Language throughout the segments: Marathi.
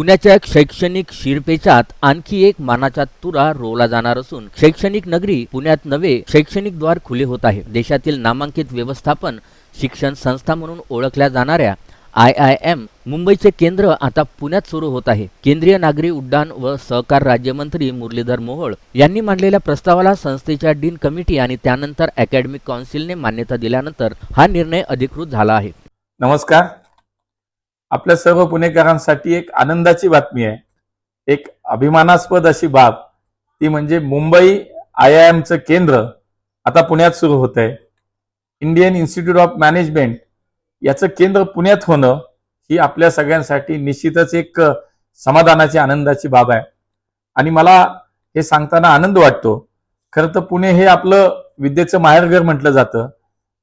पुण्याच्या शैक्षणिक शिरपेचात आणखी एक मानाचा तुरा रोवला जाणार असून शैक्षणिक नगरी पुण्यात नवे शैक्षणिक द्वार खुले होत आहे. देशातील नामांकित व्यवस्थापन शिक्षण संस्था म्हणून ओळखल्या जाणाऱ्या आय आय एम मुंबईचे केंद्र आता पुण्यात सुरू होत आहे. केंद्रीय नागरी उड्डाण व सहकार राज्यमंत्री मुरलीधर मोहोळ यांनी मांडलेल्या प्रस्तावाला संस्थेच्या डीन कमिटी आणि त्यानंतर अकॅडमिक काउन्सिलने मान्यता दिल्यानंतर हा निर्णय अधिकृत झाला आहे. नमस्कार. आपल्या सर्व पुणेकरांसाठी एक आनंदाची बातमी आहे. एक अभिमानास्पद अशी बाब ती म्हणजे मुंबई आय आय एमचं केंद्र आता पुण्यात सुरू होत आहे इंडियन इन्स्टिट्यूट ऑफ मॅनेजमेंट याचं केंद्र पुण्यात होणं ही आपल्या सगळ्यांसाठी निश्चितच एक समाधानाची आनंदाची बाब आहे. आणि मला हे सांगताना आनंद वाटतो. खरं तर पुणे हे आपलं विद्येचं माहेरघर म्हटलं जातं.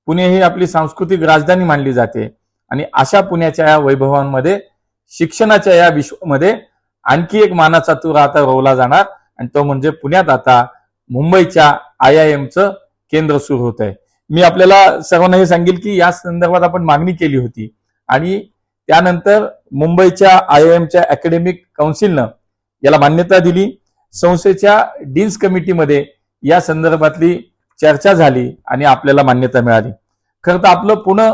पुणे ही आपली सांस्कृतिक राजधानी मानली जाते. आणि अशा पुण्याच्या या वैभवांमध्ये शिक्षणाच्या या विश्वामध्ये आणखी एक मानाचा तुरा आता रोवला जाणार आणि तो म्हणजे पुण्यात आता मुंबईच्या आय आय एमचं केंद्र सुरू होत आहे. मी आपल्याला सर्वांना हे सांगेल की या संदर्भात आपण मागणी केली होती आणि त्यानंतर मुंबईच्या आय आय एमच्या अकॅडमिक काउन्सिलनं याला मान्यता दिली. संस्थेच्या डीन्स कमिटीमध्ये या संदर्भातली चर्चा झाली आणि आपल्याला मान्यता मिळाली. खरं तर आपलं पुणे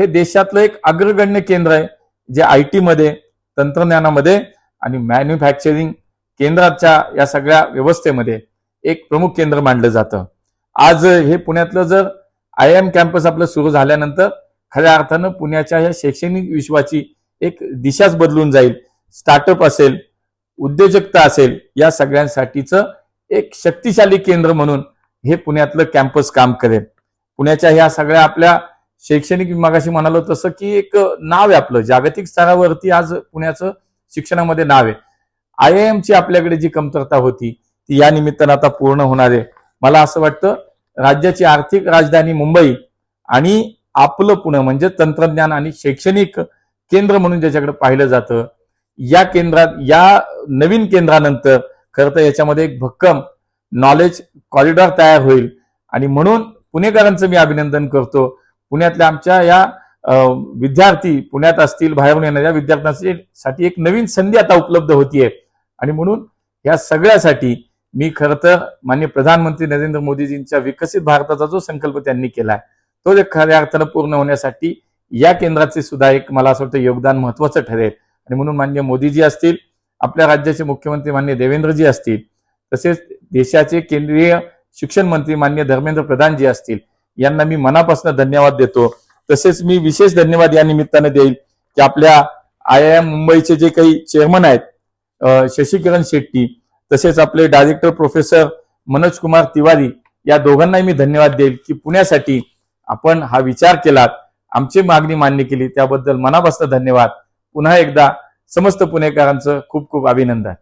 हे देशातलं एक अग्रगण्य केंद्र आहे जे आय टी मध्ये तंत्रज्ञानामध्ये आणि मॅन्युफॅक्चरिंग केंद्राच्या या सगळ्या व्यवस्थेमध्ये एक प्रमुख केंद्र मानलं जातं. आज हे पुण्यातलं जर आय एम कॅम्पस आपलं सुरू झाल्यानंतर खऱ्या अर्थानं पुण्याच्या या शैक्षणिक विश्वाची एक दिशाच बदलून जाईल. स्टार्टअप असेल उद्योजकता असेल या सगळ्यांसाठीचं एक शक्तिशाली केंद्र म्हणून हे पुण्यातलं कॅम्पस काम करेल. पुण्याच्या ह्या सगळ्या आपल्या शैक्षणिक विभागाशी म्हणालो तसं की एक नाव आहे आपलं. जागतिक स्तरावरती आज पुण्याचं शिक्षणामध्ये नाव आहे. आय आय एमची आपल्याकडे जी कमतरता होती ती या निमित्तानं आता पूर्ण होणार आहे. मला असं वाटतं राज्याची आर्थिक राजधानी मुंबई आणि आपलं पुणे म्हणजे तंत्रज्ञान आणि शैक्षणिक केंद्र म्हणून ज्याच्याकडे पाहिलं जातं या केंद्रात या नवीन केंद्रानंतर खरं तर याच्यामध्ये एक भक्कम नॉलेज कॉरिडॉर तयार होईल. आणि म्हणून पुणेकरांचं मी अभिनंदन करतो. पुण्यातल्या आमच्या या विद्यार्थी पुण्यात असतील बाहेरून येणाऱ्या विद्यार्थ्यांसाठी एक नवीन संधी आता उपलब्ध होतीये. आणि म्हणून या सगळ्यासाठी मी खरं तर माननीय प्रधानमंत्री नरेंद्र मोदीजींच्या विकसित भारताचा जो संकल्प त्यांनी केलाय तो एक खऱ्या अर्थानं पूर्ण होण्यासाठी या केंद्राचे सुद्धा एक मला असं वाटतं योगदान महत्वाचं ठरेल. आणि म्हणून मान्य मोदीजी असतील आपल्या राज्याचे मुख्यमंत्री मान्य देवेंद्रजी असतील तसेच देशाचे केंद्रीय शिक्षण मंत्री मान्य धर्मेंद्र प्रधानजी असतील यांना मी मनापासून धन्यवाद देतो. तसेच मी विशेष धन्यवाद या निमित्ताने देईल की आपल्या आय आय एम मुंबईचे जे काही चेअरमन आहेत शशिकिरण शेट्टी तसेच आपले डायरेक्टर प्रोफेसर मनोज कुमार तिवारी या दोघांनाही मी धन्यवाद देईल की पुण्यासाठी आपण हा विचार केलात आमची मागणी मान्य केली. त्याबद्दल मनापासून धन्यवाद. पुन्हा एकदा समस्त पुणेकरांचं खूप खूप अभिनंदन.